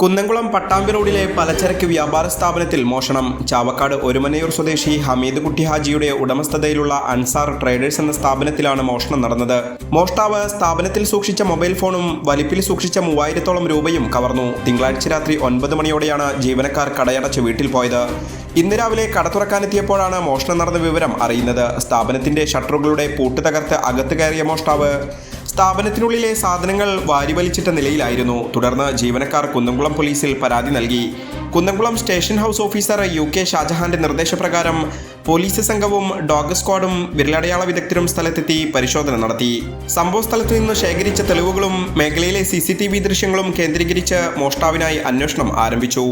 കുന്നംകുളം പട്ടാമ്പി റോഡിലെ പലചരക്ക് വ്യാപാര സ്ഥാപനത്തിൽ മോഷണം. ചാവക്കാട് ഒരുമനയൂർ സ്വദേശി ഹമീദ് കുട്ടി ഹാജിയുടെ ഉടമസ്ഥതയിലുള്ള അൻസാർ ട്രേഡേഴ്സ് എന്ന സ്ഥാപനത്തിലാണ് മോഷണം നടന്നത്. മോഷ്ടാവ് സ്ഥാപനത്തിൽ സൂക്ഷിച്ച മൊബൈൽ ഫോണും വലിപ്പിൽ സൂക്ഷിച്ച മൂവായിരത്തോളം രൂപയും കവർന്നു. തിങ്കളാഴ്ച രാത്രി ഒൻപത് മണിയോടെയാണ് ജീവനക്കാർ കടയടച്ച് വീട്ടിൽ പോയത്. ഇന്ന് രാവിലെ കട തുറക്കാനെത്തിയപ്പോഴാണ് മോഷണം നടന്ന വിവരം അറിയുന്നത്. സ്ഥാപനത്തിന്റെ ഷട്ടറുകളുടെ പൂട്ട് തകർത്ത് അകത്ത് കയറിയ മോഷ്ടാവ് സ്ഥാപനത്തിനുള്ളിലെ സാധനങ്ങൾ വാരിവലിച്ചിട്ട നിലയിലായിരുന്നു. തുടർന്ന് ജീവനക്കാർ കുന്നംകുളം പോലീസിൽ പരാതി നൽകി. Kunnamkulam station house officer U K ഷാജഹാന്റെ നിർദ്ദേശപ്രകാരം പോലീസ് സംഘവും ഡോഗ് സ്ക്വാഡും വിരലടയാള വിദഗ്ധരും സ്ഥലത്തെത്തി പരിശോധന നടത്തി. സംഭവ സ്ഥലത്ത് നിന്ന് ശേഖരിച്ച തെളിവുകളും മേഖലയിലെ സി ദൃശ്യങ്ങളും കേന്ദ്രീകരിച്ച് മോഷ്ടാവിനായി അന്വേഷണം ആരംഭിച്ചു.